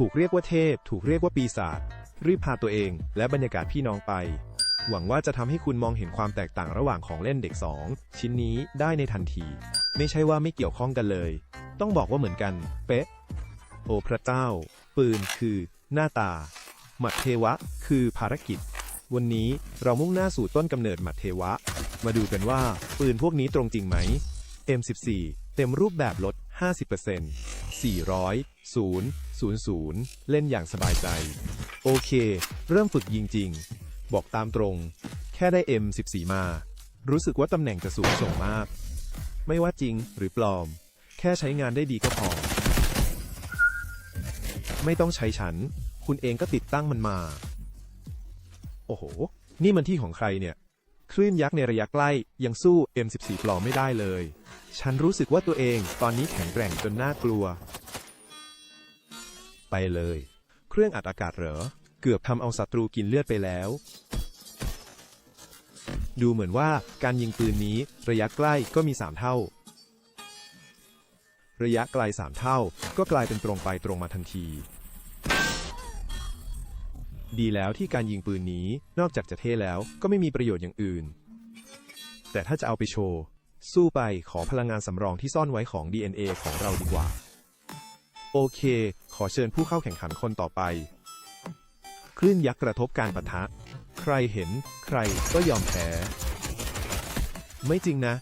ถูกเรียกว่าเทพ ถูกเรียกว่าปีศาจรีบพาตัวเอง และบรรยากาศพี่น้องไป หวังว่าจะทำให้คุณมองเห็นความแตกต่างระหว่างของเล่นเด็กสองชิ้นนี้ได้ในทันที ไม่ใช่ว่าไม่เกี่ยวข้องกันเลย ต้องบอกว่าเหมือนกัน เป๊ะ โอพระเจ้า ปืนคือ หน้าตา หมัดเทวะ คือภารกิจ วันนี้เรามุ่งหน้าสู่ต้นกำเนิดหมัดเทวะ มาดูกันว่า ปืนพวกนี้ตรงจริงไหม M14 เต็มรูปแบบลด 50% 400 0 0 0 เล่นอย่างสบายใจ โอเค เริ่มฝึกยิงจริง บอกตามตรง แค่ได้ M14 มา รู้สึกว่าตำแหน่งจะสูงส่งมาก ไม่ว่าจริงหรือปลอม แค่ใช้งานได้ดีก็พอ ไม่ต้องใช้ฉัน คุณเองก็ติดตั้งมันมา โอ้โห นี่มันที่ของใครเนี่ย คลื่นยักษ์ในระยะใกล้ยังสู้ M14 ปลอมไม่ได้เลย ฉันรู้สึกว่าตัวเองตอนนี้แข็งแกร่งจนน่ากลัว ไปเลย เครื่องอัดอากาศเหรอ เกือบทำเอาศัตรูกินเลือดไปแล้ว ดูเหมือนว่าการยิงปืนนี้ระยะใกล้ก็มี 3 เท่า ระยะไกล 3 เท่าก็กลายเป็นตรงไปตรงมาทันที ดีแล้วที่การยิงปืนนี้นอกจากจะเท่แล้วก็ไม่มีประโยชน์อย่างอื่น แต่ถ้าจะเอาไปโชว์ สู้ไปขอพลังงานสำรองที่ซ่อนไว้ของ DNA ของเราดีกว่า โอเค ขอเชิญผู้เข้าแข่งขันคนต่อไป คลื่นยักษ์กระทบการปะทะ ใครเห็น ใครก็ยอมแพ้ ไม่จริงนะ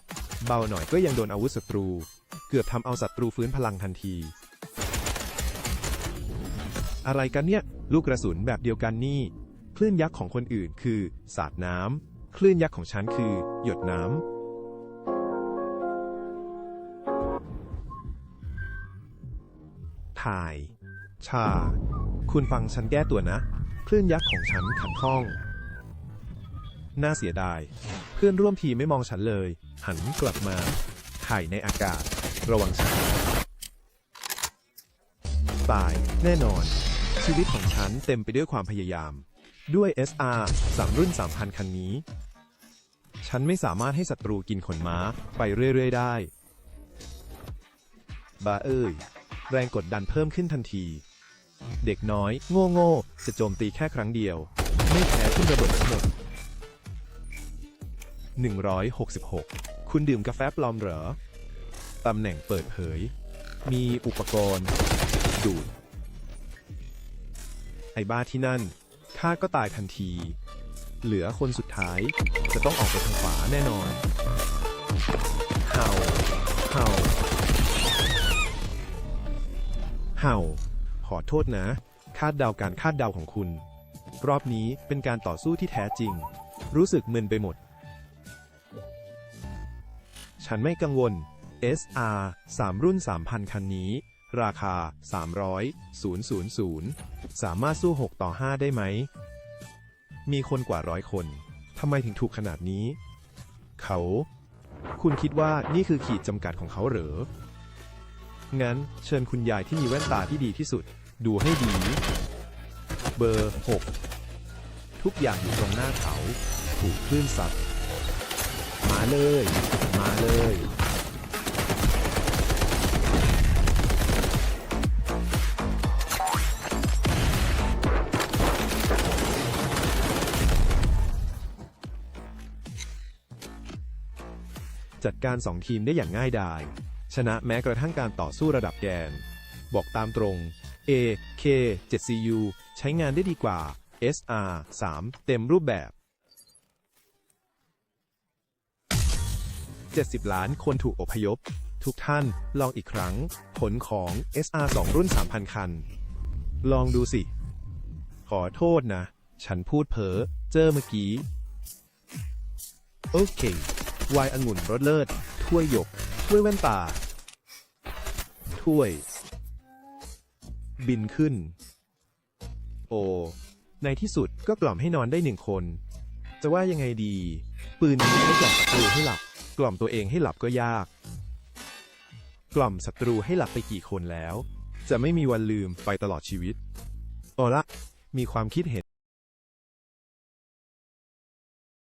เบาหน่อยก็ยังโดนอาวุธศัตรู เกือบทำเอาศัตรูฟื้นพลังทันที อะไรกันเนี่ย ลูกกระสุนแบบเดียวกันนี่ คลื่นยักษ์ของคนอื่นคือ สาดน้ำคลื่นยักษ์ของฉันคือ หยดน้ำ่าย ชา คุณฟังฉันแก้ตัวนะ คลื่นยักษ์ของฉันขัดข้อง น่าเสียดาย เพื่อนร่วมทีมไม่มองฉันเลย หันกลับมาถ่ายในอากาศ ระวังฉัน ตาย แน่นอน ชีวิตของฉันเต็มไปด้วยความพยายาม ด้วย SR 3 รุ่น 3,000 คันนี้ ฉันไม่สามารถให้ศัตรูกินขนม้าไปเรื่อย ๆ ได้ บาเอ้ย แรงกดดันเพิ่มขึ้นทันที เด็กน้อย โง่โง่จะโจมตีแค่ครั้งเดียว ไม่แพ้ขึ้นระเบิดทั้งหมด166 คุณดื่มกาแฟปลอมเหรอ ตำแหน่งเปิดเผย มีอุปกรณ์ ดูด ไอ้บ้าที่นั่นข้าก็ตายทันที เหลือคนสุดท้าย จะต้องออกไปทางขวาแน่นอน เห่า ขอโทษนะ คาดเดาการคาดเดาของคุณ รอบนี้เป็นการต่อสู้ที่แท้จริง รู้สึกมึนไปหมด ฉันไม่กังวล SR 3 รุ่น 3,000 คันนี้ ราคา 300 000 สามารถสู้ 6 ต่อ 5 ได้ไหม มีคนกว่าร้อยคนทำไมถึงถูกขนาดนี้ เขา คุณคิดว่านี่คือขีดจำกัดของเขาเหรอ งั้น เชิญคุณยายที่มีแว่นตาที่ดีที่สุด ดูให้ดี เบอร์ 6 ทุกอย่างอยู่ตรงหน้าเขา ถูกคลื่นซัดมาเลย มาเลยจัดการสองทีมได้อย่างง่ายดาย ชนะแม้กระทั่งการต่อสู้ระดับแกน บอกตามตรง A K 7 CU ใช้งานได้ดีกว่า SR 3 เต็มรูปแบบ 70 ล้านคนถูกอพยพ ทุกท่านลองอีกครั้ง ผลของ SR 2 รุ่น 3,000 คัน ลองดูสิ ขอโทษนะ ฉันพูดเพ้อเจอเมื่อกี้ โอเควายองุ่นรสเลิศถ้วยหยกถ้วยแว่นตา ถ้วย บินขึ้น โอ ในที่สุดก็กล่อมให้นอนได้หนึ่งคน จะว่ายังไงดี ปืนนี้ไม่กล่อมศัตรูให้หลับ กล่อมตัวเองให้หลับก็ยาก กล่อมศัตรูให้หลับไปกี่คนแล้ว จะไม่มีวันลืมไปตลอดชีวิตเอละมีความคิดเห็น